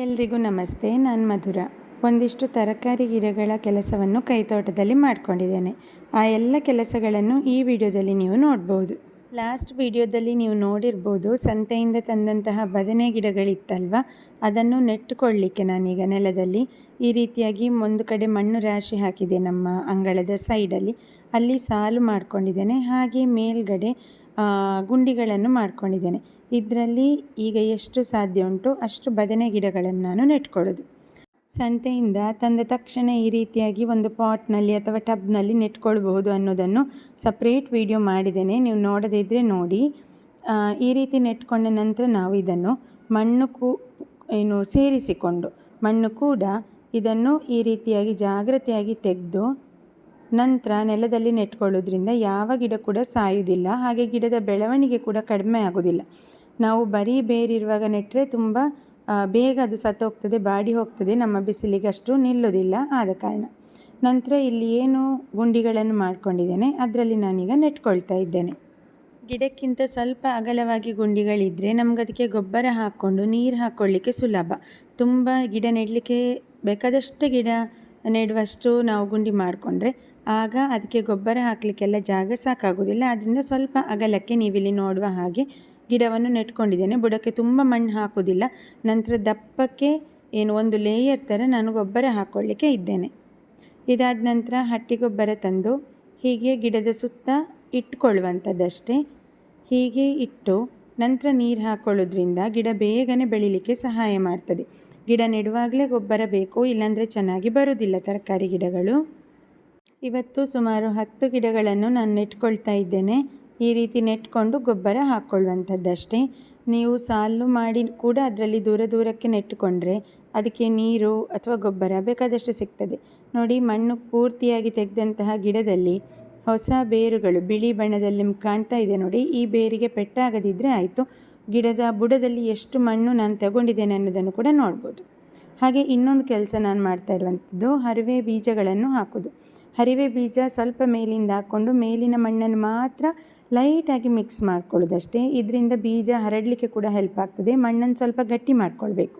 ಎಲ್ರಿಗೂ ನಮಸ್ತೆ, ನಾನು ಮಧುರ. ಒಂದಿಷ್ಟು ತರಕಾರಿ ಗಿಡಗಳ ಕೆಲಸವನ್ನು ಕೈತೋಟದಲ್ಲಿ ಮಾಡ್ಕೊಂಡಿದ್ದೇನೆ. ಆ ಎಲ್ಲ ಕೆಲಸಗಳನ್ನು ಈ ವಿಡಿಯೋದಲ್ಲಿ ನೀವು ನೋಡ್ಬೋದು. ಲಾಸ್ಟ್ ವಿಡಿಯೋದಲ್ಲಿ ನೀವು ನೋಡಿರ್ಬೋದು, ಸಂತೆಯಿಂದ ತಂದಂತಹ ಬದನೆ ಗಿಡಗಳಿತ್ತಲ್ವ? ಅದನ್ನು ನೆಟ್ಟುಕೊಳ್ಳಿಕ್ಕೆ ನಾನೀಗ ನೆಲದಲ್ಲಿ ಈ ರೀತಿಯಾಗಿ ಒಂದು ಕಡೆ ಮಣ್ಣು ರಾಶಿ ಹಾಕಿದೆ ನಮ್ಮ ಅಂಗಳದ ಸೈಡಲ್ಲಿ. ಅಲ್ಲಿ ಸಾಲು ಮಾಡ್ಕೊಂಡಿದ್ದೇನೆ. ಹಾಗೆ ಮೇಲ್ಗಡೆ ಗುಂಡಿಗಳನ್ನು ಮಾಡ್ಕೊಂಡಿದ್ದೇನೆ. ಇದರಲ್ಲಿ ಈಗ ಎಷ್ಟು ಸಾಧ್ಯ ಉಂಟು ಅಷ್ಟು ಬದನೆ ಗಿಡಗಳನ್ನು ನಾನು ನೆಟ್ಕೊಳ್ಳೋದು. ಸಂತೆಯಿಂದ ತಂದ ತಕ್ಷಣ ಈ ರೀತಿಯಾಗಿ ಒಂದು ಪಾಟ್ನಲ್ಲಿ ಅಥವಾ ಟಬ್ನಲ್ಲಿ ನೆಟ್ಕೊಳ್ಬಹುದು ಅನ್ನೋದನ್ನು ಸಪ್ರೇಟ್ ವಿಡಿಯೋ ಮಾಡಿದ್ದೇನೆ. ನೀವು ನೋಡದಿದ್ದರೆ ನೋಡಿ. ಈ ರೀತಿ ನೆಟ್ಕೊಂಡ ನಂತರ ನಾವು ಇದನ್ನು ಮಣ್ಣು ಕೂ, ಏನು, ಸೇರಿಸಿಕೊಂಡು ಮಣ್ಣು ಕೂಡ ಇದನ್ನು ಈ ರೀತಿಯಾಗಿ ಜಾಗ್ರತೆಯಾಗಿ ತೆಗೆದು ನಂತರ ನೆಲದಲ್ಲಿ ನೆಟ್ಕೊಳ್ಳೋದ್ರಿಂದ ಯಾವ ಗಿಡ ಕೂಡ ಸಾಯುವುದಿಲ್ಲ, ಹಾಗೆ ಗಿಡದ ಬೆಳವಣಿಗೆ ಕೂಡ ಕಡಿಮೆ ಆಗೋದಿಲ್ಲ ನಾವು ಬರೀ ಬೇರಿರುವಾಗ ನೆಟ್ಟರೆ ತುಂಬ ಬೇಗ ಅದು ಸತ್ತೋಗ್ತದೆ, ಬಾಡಿ ಹೋಗ್ತದೆ, ನಮ್ಮ ಬಿಸಿಲಿಗೆ ಅಷ್ಟು ನಿಲ್ಲೋದಿಲ್ಲ ಆದ ಕಾರಣ. ನಂತರ ಇಲ್ಲಿ ಏನು ಗುಂಡಿಗಳನ್ನು ಮಾಡ್ಕೊಂಡಿದ್ದೇನೆ, ಅದರಲ್ಲಿ ನಾನೀಗ ನೆಟ್ಕೊಳ್ತಾ ಇದ್ದೇನೆ. ಗಿಡಕ್ಕಿಂತ ಸ್ವಲ್ಪ ಅಗಲವಾಗಿ ಗುಂಡಿಗಳಿದ್ದರೆ ನಮ್ಗೆ ಅದಕ್ಕೆ ಗೊಬ್ಬರ ಹಾಕ್ಕೊಂಡು ನೀರು ಹಾಕ್ಕೊಳ್ಳಿಕ್ಕೆ ಸುಲಭ. ತುಂಬ ಗಿಡ ನೆಡಲಿಕ್ಕೆ ಬೇಕಾದಷ್ಟು ಗಿಡ ನೆಡುವಷ್ಟು ನಾವು ಗುಂಡಿ ಮಾಡಿಕೊಂಡ್ರೆ ಆಗ ಅದಕ್ಕೆ ಗೊಬ್ಬರ ಹಾಕಲಿಕ್ಕೆಲ್ಲ ಜಾಗ ಸಾಕಾಗೋದಿಲ್ಲ ಅದರಿಂದ ಸ್ವಲ್ಪ ಅಗಲಕ್ಕೆ ನೀವಿಲ್ಲಿ ನೋಡುವ ಹಾಗೆ ಗಿಡವನ್ನು ನೆಟ್ಕೊಂಡಿದ್ದೇನೆ. ಬುಡಕ್ಕೆ ತುಂಬ ಮಣ್ಣು ಹಾಕೋದಿಲ್ಲ ನಂತರ ದಪ್ಪಕ್ಕೆ ಏನು ಒಂದು ಲೇಯರ್ ಥರ ನಾನು ಗೊಬ್ಬರ ಹಾಕ್ಕೊಳ್ಳಿಕ್ಕೆ ಇದ್ದೇನೆ. ಇದಾದ ನಂತರ ಹಟ್ಟಿ ಗೊಬ್ಬರ ತಂದು ಹೀಗೆ ಗಿಡದ ಸುತ್ತ ಇಟ್ಕೊಳ್ಳುವಂಥದ್ದಷ್ಟೇ. ಹೀಗೆ ಇಟ್ಟು ನಂತರ ನೀರು ಹಾಕ್ಕೊಳ್ಳೋದ್ರಿಂದ ಗಿಡ ಬೇಗನೆ ಬೆಳಿಲಿಕ್ಕೆ ಸಹಾಯ ಮಾಡ್ತದೆ. ಗಿಡ ನೆಡುವಾಗಲೇ ಗೊಬ್ಬರ ಬೇಕು, ಇಲ್ಲಾಂದರೆ ಚೆನ್ನಾಗಿ ಬರೋದಿಲ್ಲ ತರಕಾರಿ ಗಿಡಗಳು. ಇವತ್ತು ಸುಮಾರು ಹತ್ತು ಗಿಡಗಳನ್ನು ನಾನು ನೆಟ್ಕೊಳ್ತಾ ಇದ್ದೇನೆ. ಈ ರೀತಿ ನೆಟ್ಕೊಂಡು ಗೊಬ್ಬರ ಹಾಕ್ಕೊಳ್ಳುವಂಥದ್ದಷ್ಟೇ. ನೀವು ಸಾಲು ಮಾಡಿ ಕೂಡ ಅದರಲ್ಲಿ ದೂರ ದೂರಕ್ಕೆ ನೆಟ್ಟುಕೊಂಡ್ರೆ ಅದಕ್ಕೆ ನೀರು ಅಥವಾ ಗೊಬ್ಬರ ಬೇಕಾದಷ್ಟು ಸಿಗ್ತದೆ. ನೋಡಿ, ಮಣ್ಣು ಪೂರ್ತಿಯಾಗಿ ತೆಗೆದಂತಹ ಗಿಡದಲ್ಲಿ ಹೊಸ ಬೇರುಗಳು ಬಿಳಿ ಬಣ್ಣದಲ್ಲಿ ಕಾಣ್ತಾ ಇದೆ ನೋಡಿ. ಈ ಬೇರಿಗೆ ಪೆಟ್ಟಾಗದಿದ್ದರೆ ಆಯಿತು. ಗಿಡದ ಬುಡದಲ್ಲಿ ಎಷ್ಟು ಮಣ್ಣು ನಾನು ತಗೊಂಡಿದ್ದೇನೆ ಅನ್ನೋದನ್ನು ಕೂಡ ನೋಡ್ಬೋದು. ಹಾಗೆ ಇನ್ನೊಂದು ಕೆಲಸ ನಾನು ಮಾಡ್ತಾ ಇರುವಂಥದ್ದು, ಹರಿವೆ ಬೀಜಗಳನ್ನು ಹಾಕೋದು ಹರಿವೆ ಬೀಜ ಸ್ವಲ್ಪ ಮೇಲಿಂದ ಹಾಕ್ಕೊಂಡು ಮೇಲಿನ ಮಣ್ಣನ್ನು ಮಾತ್ರ ಲೈಟಾಗಿ ಮಿಕ್ಸ್ ಮಾಡ್ಕೊಳ್ಳೋದಷ್ಟೇ. ಇದರಿಂದ ಬೀಜ ಹರಡಲಿಕ್ಕೆ ಕೂಡ ಹೆಲ್ಪ್ ಆಗ್ತದೆ. ಮಣ್ಣನ್ನು ಸ್ವಲ್ಪ ಗಟ್ಟಿ ಮಾಡ್ಕೊಳ್ಬೇಕು.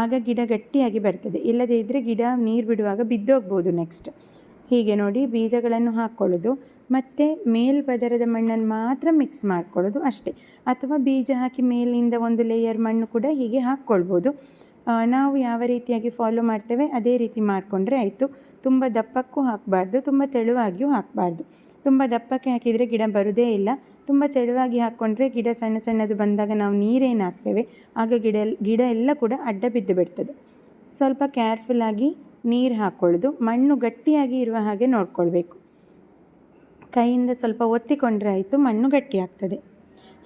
ಆಗ ಗಿಡ ಗಟ್ಟಿಯಾಗಿ ಬರ್ತದೆ. ಇಲ್ಲದೇ ಇದ್ದರೆ ಗಿಡ ನೀರು ಬಿಡುವಾಗ ಬಿದ್ದೋಗ್ಬೋದು ನೆಕ್ಸ್ಟ್ ಹೀಗೆ ನೋಡಿ ಬೀಜಗಳನ್ನು ಹಾಕ್ಕೊಳ್ಳೋದು. ಮತ್ತು ಮೇಲ್ಪದರದ ಮಣ್ಣನ್ನು ಮಾತ್ರ ಮಿಕ್ಸ್ ಮಾಡ್ಕೊಳ್ಳೋದು ಅಷ್ಟೇ. ಅಥವಾ ಬೀಜ ಹಾಕಿ ಮೇಲಿಂದ ಒಂದು ಲೇಯರ್ ಮಣ್ಣು ಕೂಡ ಹೀಗೆ ಹಾಕ್ಕೊಳ್ಬೋದು. ನಾವು ಯಾವ ರೀತಿಯಾಗಿ ಫಾಲೋ ಮಾಡ್ತೇವೆ, ಅದೇ ರೀತಿ ಮಾಡಿಕೊಂಡ್ರೆ ಆಯಿತು. ತುಂಬ ದಪ್ಪಕ್ಕೂ ಹಾಕಬಾರ್ದು, ತುಂಬ ತೆಳುವಾಗಿಯೂ ಹಾಕಬಾರ್ದು. ತುಂಬ ದಪ್ಪಕ್ಕೆ ಹಾಕಿದರೆ ಗಿಡ ಬರೋದೇ ಇಲ್ಲ. ತುಂಬ ತೆಳುವಾಗಿ ಹಾಕ್ಕೊಂಡ್ರೆ ಗಿಡ ಸಣ್ಣ ಸಣ್ಣದು ಬಂದಾಗ ನಾವು ನೀರೇನು ಹಾಕ್ತೇವೆ, ಆಗ ಗಿಡ ಗಿಡ ಎಲ್ಲ ಕೂಡ ಅಡ್ಡ ಬಿದ್ದು ಬಿಡ್ತದೆ. ಸ್ವಲ್ಪ ಕೇರ್ಫುಲ್ಲಾಗಿ ನೀರು ಹಾಕ್ಕೊಳ್ಳೋದು ಮಣ್ಣು ಗಟ್ಟಿಯಾಗಿ ಇರುವ ಹಾಗೆ ನೋಡ್ಕೊಳ್ಬೇಕು. ಕೈಯಿಂದ ಸ್ವಲ್ಪ ಒತ್ತಿಕೊಂಡ್ರೆ ಆಯಿತು ಮಣ್ಣು ಗಟ್ಟಿ ಆಗ್ತದೆ.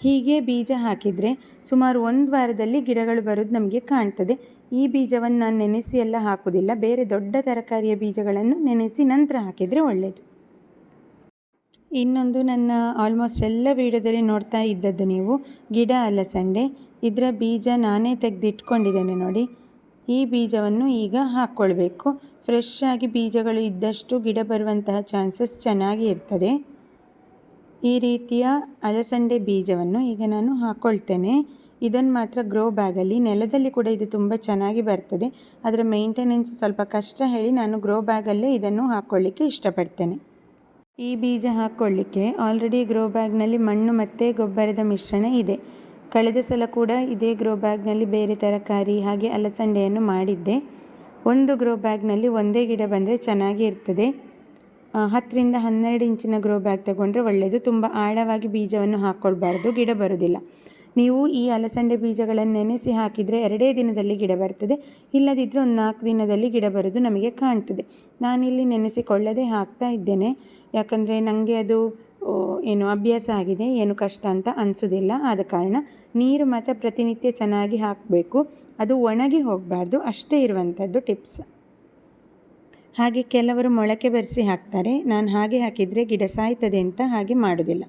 ಹೀಗೆ ಬೀಜ ಹಾಕಿದರೆ ಸುಮಾರು ಒಂದು ವಾರದಲ್ಲಿ ಗಿಡಗಳು ಬರೋದು ನಮಗೆ ಕಾಣ್ತದೆ. ಈ ಬೀಜವನ್ನು ನಾನು ನೆನೆಸಿ ಎಲ್ಲ ಹಾಕೋದಿಲ್ಲ. ಬೇರೆ ದೊಡ್ಡ ತರಕಾರಿಯ ಬೀಜಗಳನ್ನು ನೆನೆಸಿ ನಂತರ ಹಾಕಿದರೆ ಒಳ್ಳೆಯದು ಇನ್ನೊಂದು ನನ್ನ ಆಲ್ಮೋಸ್ಟ್ ಎಲ್ಲ ವೀಡಿಯೋದಲ್ಲಿ ನೋಡ್ತಾ ಇದ್ದದ್ದು ನೀವು ಗಿಡ ಅಲಸಂಡೆ. ಇದರ ಬೀಜ ನಾನೇ ತೆಗೆದಿಟ್ಕೊಂಡಿದ್ದೇನೆ ನೋಡಿ. ಈ ಬೀಜವನ್ನು ಈಗ ಹಾಕ್ಕೊಳ್ಬೇಕು. ಫ್ರೆಶ್ ಆಗಿ ಬೀಜಗಳು ಇದ್ದಷ್ಟು ಗಿಡ ಬರುವಂತಹ ಚಾನ್ಸಸ್ ಚೆನ್ನಾಗಿ ಇರ್ತದೆ. ಈ ರೀತಿಯ ಅಲಸಂಡೆ ಬೀಜವನ್ನು ಈಗ ನಾನು ಹಾಕ್ಕೊಳ್ತೇನೆ ಇದನ್ನು ಮಾತ್ರ ಗ್ರೋ ಬ್ಯಾಗಲ್ಲಿ ನೆಲದಲ್ಲಿ ಕೂಡ ಇದು ತುಂಬ ಚೆನ್ನಾಗಿ ಬರ್ತದೆ. ಅದರ ಮೇಂಟೆನೆನ್ಸ್ ಸ್ವಲ್ಪ ಕಷ್ಟ ಹೇಳಿ ನಾನು ಗ್ರೋ ಬ್ಯಾಗಲ್ಲೇ ಇದನ್ನು ಹಾಕ್ಕೊಳ್ಳಿಕ್ಕೆ ಇಷ್ಟಪಡ್ತೇನೆ. ಈ ಬೀಜ ಹಾಕ್ಕೊಳ್ಳಿಕ್ಕೆ ಆಲ್ರೆಡಿ ಗ್ರೋ ಬ್ಯಾಗ್ನಲ್ಲಿ ಮಣ್ಣು ಮತ್ತು ಗೊಬ್ಬರದ ಮಿಶ್ರಣ ಇದೆ. ಕಳೆದ ಸಲ ಕೂಡ ಇದೇ ಗ್ರೋ ಬ್ಯಾಗ್ನಲ್ಲಿ ಬೇರೆ ತರಕಾರಿ ಹಾಗೆ ಅಲಸಂಡೆಯನ್ನು ಮಾಡಿದ್ದೆ. ಒಂದು ಗ್ರೋ ಬ್ಯಾಗ್ನಲ್ಲಿ ಒಂದೇ ಗಿಡ ಬಂದರೆ ಚೆನ್ನಾಗಿ ಇರ್ತದೆ. ಹತ್ತರಿಂದ ಹನ್ನೆರಡು ಇಂಚಿನ ಗ್ರೋ ಬ್ಯಾಗ್ ತಗೊಂಡ್ರೆ ಒಳ್ಳೆಯದು ತುಂಬ ಆಳವಾಗಿ ಬೀಜವನ್ನು ಹಾಕ್ಕೊಳ್ಬಾರ್ದು ಗಿಡ ಬರೋದಿಲ್ಲ. ನೀವು ಈ ಅಲಸಂಡೆ ಬೀಜಗಳನ್ನು ನೆನೆಸಿ ಹಾಕಿದರೆ ಎರಡೇ ದಿನದಲ್ಲಿ ಗಿಡ ಬರ್ತದೆ. ಇಲ್ಲದಿದ್ದರೆ ಒಂದು ನಾಲ್ಕು ದಿನದಲ್ಲಿ ಗಿಡ ಬರೋದು ನಮಗೆ ಕಾಣ್ತದೆ. ನಾನಿಲ್ಲಿ ನೆನೆಸಿಕೊಳ್ಳದೆ ಹಾಕ್ತಾ ಇದ್ದೇನೆ. ಯಾಕಂದರೆ ನನಗೆ ಅದು ಏನು ಅಭ್ಯಾಸ ಆಗಿದೆ. ಏನು ಕಷ್ಟ ಅಂತ ಅನಿಸೋದಿಲ್ಲ. ಆದ ಕಾರಣ ನೀರು ಮಾತ್ರ ಪ್ರತಿನಿತ್ಯ ಚೆನ್ನಾಗಿ ಹಾಕಬೇಕು. ಅದು ಒಣಗಿ ಹೋಗಬಾರ್ದು. ಅಷ್ಟೇ ಇರುವಂಥದ್ದು ಟಿಪ್ಸ್. ಹಾಗೆ ಕೆಲವರು ಮೊಳಕೆ ಬರೆಸಿ ಹಾಕ್ತಾರೆ. ನಾನು ಹಾಗೆ ಹಾಕಿದರೆ ಗಿಡ ಸಾಯ್ತದೆ ಅಂತ ಹಾಗೆ ಮಾಡೋದಿಲ್ಲ.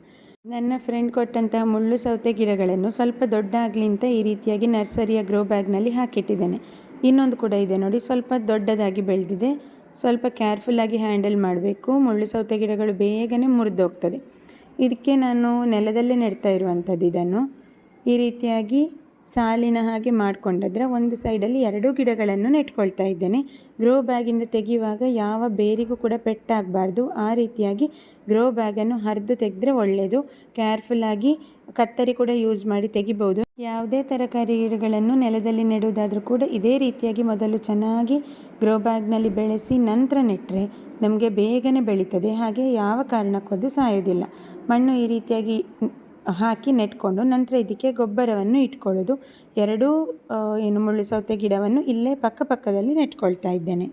ನನ್ನ ಫ್ರೆಂಡ್ ಕೊಟ್ಟಂತಹ ಮುಳ್ಳು ಸೌತೆ ಗಿಡಗಳನ್ನು ಸ್ವಲ್ಪ ದೊಡ್ಡ ಆಗಲಿ ಅಂತ ಈ ರೀತಿಯಾಗಿ ನರ್ಸರಿಯ ಗ್ರೋ ಬ್ಯಾಗ್ನಲ್ಲಿ ಹಾಕಿಟ್ಟಿದ್ದೇನೆ. ಇನ್ನೊಂದು ಕೂಡ ಇದೆ ನೋಡಿ, ಸ್ವಲ್ಪ ದೊಡ್ಡದಾಗಿ ಬೆಳೆದಿದೆ. ಸ್ವಲ್ಪ ಕೇರ್ಫುಲ್ಲಾಗಿ ಹ್ಯಾಂಡಲ್ ಮಾಡಬೇಕು. ಮುಳ್ಳು ಸೌತೆ ಗಿಡಗಳು ಬೇಗನೆ ಮುರಿದೋಗ್ತದೆ. ಇದಕ್ಕೆ ನಾನು ನೆಲದಲ್ಲೇ ನೆಡ್ತಾ ಇರುವಂಥದ್ದು ಇದನ್ನು. ಈ ರೀತಿಯಾಗಿ ಸಾಲಿನ ಹಾಗೆ ಮಾಡಿಕೊಂಡದ್ರೆ ಒಂದು ಸೈಡಲ್ಲಿ ಎರಡೂ ಗಿಡಗಳನ್ನು ನೆಟ್ಕೊಳ್ತಾ ಇದ್ದೇನೆ. ಗ್ರೋ ಬ್ಯಾಗಿಂದ ತೆಗೆಯುವಾಗ ಯಾವ ಬೇರಿಗೂ ಕೂಡ ಪೆಟ್ಟಾಗಬಾರ್ದು. ಆ ರೀತಿಯಾಗಿ ಗ್ರೋ ಬ್ಯಾಗನ್ನು ಹರಿದು ತೆಗೆದ್ರೆ ಒಳ್ಳೆಯದು ಕೇರ್ಫುಲ್ಲಾಗಿ ಕತ್ತರಿ ಕೂಡ ಯೂಸ್ ಮಾಡಿ ತೆಗಿಬೋದು ಯಾವುದೇ ತರಕಾರಿ ಗಿಡಗಳನ್ನು ನೆಲದಲ್ಲಿ ನೆಡುವುದಾದರೂ ಕೂಡ ಇದೇ ರೀತಿಯಾಗಿ ಮೊದಲು ಚೆನ್ನಾಗಿ ಗ್ರೋ ಬ್ಯಾಗ್ನಲ್ಲಿ ಬೆಳೆಸಿ ನಂತರ ನೆಟ್ಟರೆ ನಮಗೆ ಬೇಗನೆ ಬೆಳೀತದೆ. ಹಾಗೆ ಯಾವ ಕಾರಣಕ್ಕೂ ಅದು ಸಾಯೋದಿಲ್ಲ. ಮಣ್ಣು ಈ ರೀತಿಯಾಗಿ ಹಾಕಿ ನೆಟ್ಕೊಂಡು ನಂತರ ಇದಕ್ಕೆ ಗೊಬ್ಬರವನ್ನು ಇಟ್ಕೊಳ್ಳೋದು. ಎರಡೂ ಏನು ಮುಳ್ಳು ಸೌತೆ ಗಿಡವನ್ನು ಇಲ್ಲೇ ಪಕ್ಕಪಕ್ಕದಲ್ಲಿ ನೆಟ್ಕೊಳ್ತಾ ಇದ್ದೇನೆ.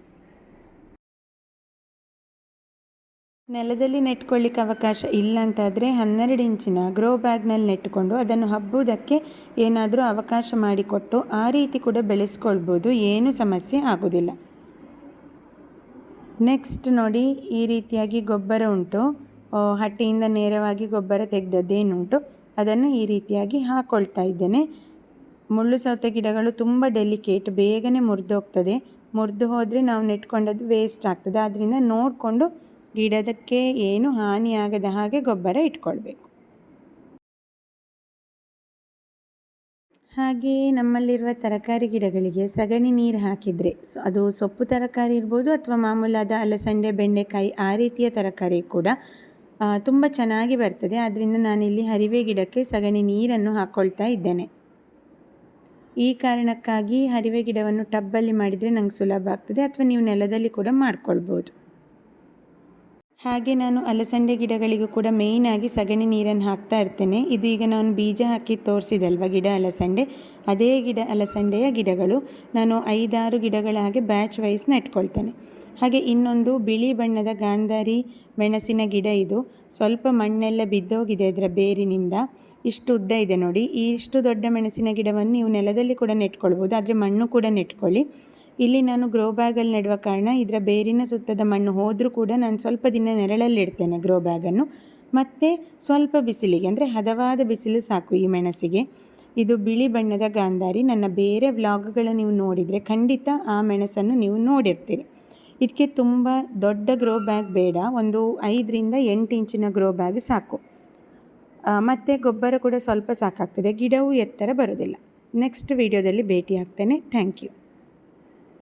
ನೆಲದಲ್ಲಿ ನೆಟ್ಕೊಳ್ಳಿಕ್ಕೆ ಅವಕಾಶ ಇಲ್ಲ ಅಂತಾದರೆ ಹನ್ನೆರಡು ಇಂಚಿನ ಗ್ರೋ ಬ್ಯಾಗ್ನಲ್ಲಿ ನೆಟ್ಟುಕೊಂಡು ಅದನ್ನು ಹಬ್ಬುವುದಕ್ಕೆ ಏನಾದರೂ ಅವಕಾಶ ಮಾಡಿಕೊಟ್ಟು ಆ ರೀತಿ ಕೂಡ ಬೆಳೆಸ್ಕೊಳ್ಬೋದು. ಏನೂ ಸಮಸ್ಯೆ ಆಗೋದಿಲ್ಲ. ನೆಕ್ಸ್ಟ್ ನೋಡಿ ಈ ರೀತಿಯಾಗಿ ಗೊಬ್ಬರ ಉಂಟು. ಹಟ್ಟಿಯಿಂದ ನೇರವಾಗಿ ಗೊಬ್ಬರ ತೆಗೆದದ್ದೇನುಂಟು, ಅದನ್ನು ಈ ರೀತಿಯಾಗಿ ಹಾಕ್ಕೊಳ್ತಾ ಇದ್ದೇನೆ. ಮುಳ್ಳು ಸೌತೆ ಗಿಡಗಳು ತುಂಬ ಡೆಲಿಕೇಟ್, ಬೇಗನೆ ಮುರಿದೋಗ್ತದೆ. ಮುರಿದು ಹೋದರೆ ನಾವು ನೆಟ್ಕೊಂಡದ್ದು ವೇಸ್ಟ್ ಆಗ್ತದೆ. ಆದ್ದರಿಂದ ನೋಡಿಕೊಂಡು ಗಿಡದಕ್ಕೆ ಏನು ಹಾನಿಯಾಗದ ಹಾಗೆ ಗೊಬ್ಬರ ಇಟ್ಕೊಳ್ಬೇಕು. ಹಾಗೆಯೇ ನಮ್ಮಲ್ಲಿರುವ ತರಕಾರಿ ಗಿಡಗಳಿಗೆ ಸಗಣಿ ನೀರು ಹಾಕಿದರೆ, ಸೊ, ಅದು ಸೊಪ್ಪು ತರಕಾರಿ ಇರ್ಬೋದು ಅಥವಾ ಮಾಮೂಲಾದ ಅಲಸಂಡೆ, ಬೆಂಡೆಕಾಯಿ ಆ ರೀತಿಯ ತರಕಾರಿ ಕೂಡ ತುಂಬ ಚೆನ್ನಾಗಿ ಬರ್ತದೆ. ಆದ್ದರಿಂದ ನಾನಿಲ್ಲಿ ಹರಿವೆ ಗಿಡಕ್ಕೆ ಸಗಣಿ ನೀರನ್ನು ಹಾಕ್ಕೊಳ್ತಾ ಇದ್ದೇನೆ. ಈ ಕಾರಣಕ್ಕಾಗಿ ಹರಿವೆ ಗಿಡವನ್ನು ಟಬ್ಬಲ್ಲಿ ಮಾಡಿದರೆ ನಂಗೆ ಸುಲಭ ಆಗ್ತದೆ. ಅಥವಾ ನೀವು ನೆಲದಲ್ಲಿ ಕೂಡ ಮಾಡ್ಕೊಳ್ಬೋದು. ಹಾಗೆ ನಾನು ಅಲಸಂಡೆ ಗಿಡಗಳಿಗೂ ಕೂಡ ಮೇಯ್ನಾಗಿ ಸಗಣಿ ನೀರನ್ನು ಹಾಕ್ತಾ ಇರ್ತೇನೆ. ಇದು ಈಗ ನಾನು ಬೀಜ ಹಾಕಿ ತೋರಿಸಿದಲ್ವ ಗಿಡ ಅಲಸಂಡೆ? ಅದೇ ಗಿಡ ಅಲಸಂಡೆಯ ಗಿಡಗಳು. ನಾನು ಐದಾರು ಗಿಡಗಳ ಹಾಗೆ ಬ್ಯಾಚ್ ವೈಸ್ ನೆಟ್ಕೊಳ್ತೇನೆ ಹಾಗೆ ಇನ್ನೊಂದು ಬಿಳಿ ಬಣ್ಣದ ಗಾಂಧಾರಿ ಮೆಣಸಿನ ಗಿಡ ಇದು. ಸ್ವಲ್ಪ ಮಣ್ಣೆಲ್ಲ ಬಿದ್ದೋಗಿದೆ ಅದರ ಬೇರಿನಿಂದ. ಇಷ್ಟು ಉದ್ದ ಇದೆ ನೋಡಿ. ಈ ಇಷ್ಟು ದೊಡ್ಡ ಮೆಣಸಿನ ಗಿಡವನ್ನು ನೀವು ನೆಲದಲ್ಲಿ ಕೂಡ ನೆಟ್ಕೊಳ್ಬೋದು ಆದರೆ ಮಣ್ಣು ಕೂಡ ನೆಟ್ಕೊಳ್ಳಿ. ಇಲ್ಲಿ ನಾನು ಗ್ರೋ ಬ್ಯಾಗಲ್ಲಿ ನೆಡುವ ಕಾರಣ ಇದರ ಬೇರಿನ ಸುತ್ತದ ಮಣ್ಣು ಹೋದರೂ ಕೂಡ ನಾನು ಸ್ವಲ್ಪ ದಿನ ನೆರಳಲ್ಲಿ ಇಡ್ತೇನೆ ಗ್ರೋ ಬ್ಯಾಗನ್ನು ಮತ್ತು ಸ್ವಲ್ಪ ಬಿಸಿಲಿಗೆ, ಅಂದರೆ ಹದವಾದ ಬಿಸಿಲು ಸಾಕು ಈ ಮೆಣಸಿಗೆ. ಇದು ಬಿಳಿ ಬಣ್ಣದ ಗಾಂಧಾರಿ. ನನ್ನ ಬೇರೆ ವ್ಲಾಗ್ಗಳನ್ನು ನೀವು ನೋಡಿದರೆ ಖಂಡಿತ ಆ ಮೆಣಸನ್ನು ನೀವು ನೋಡಿರ್ತೀರಿ. ಇದಕ್ಕೆ ತುಂಬ ದೊಡ್ಡ ಗ್ರೋ ಬ್ಯಾಗ್ ಬೇಡ. ಒಂದು ಐದರಿಂದ ಎಂಟು ಇಂಚಿನ ಗ್ರೋ ಬ್ಯಾಗ್ ಸಾಕು. ಮತ್ತು ಗೊಬ್ಬರ ಕೂಡ ಸ್ವಲ್ಪ ಸಾಕಾಗ್ತದೆ. ಗಿಡವು ಎತ್ತರ ಬರೋದಿಲ್ಲ ನೆಕ್ಸ್ಟ್ ವೀಡಿಯೋದಲ್ಲಿ ಭೇಟಿ ಆಗ್ತೇನೆ ಥ್ಯಾಂಕ್ ಯು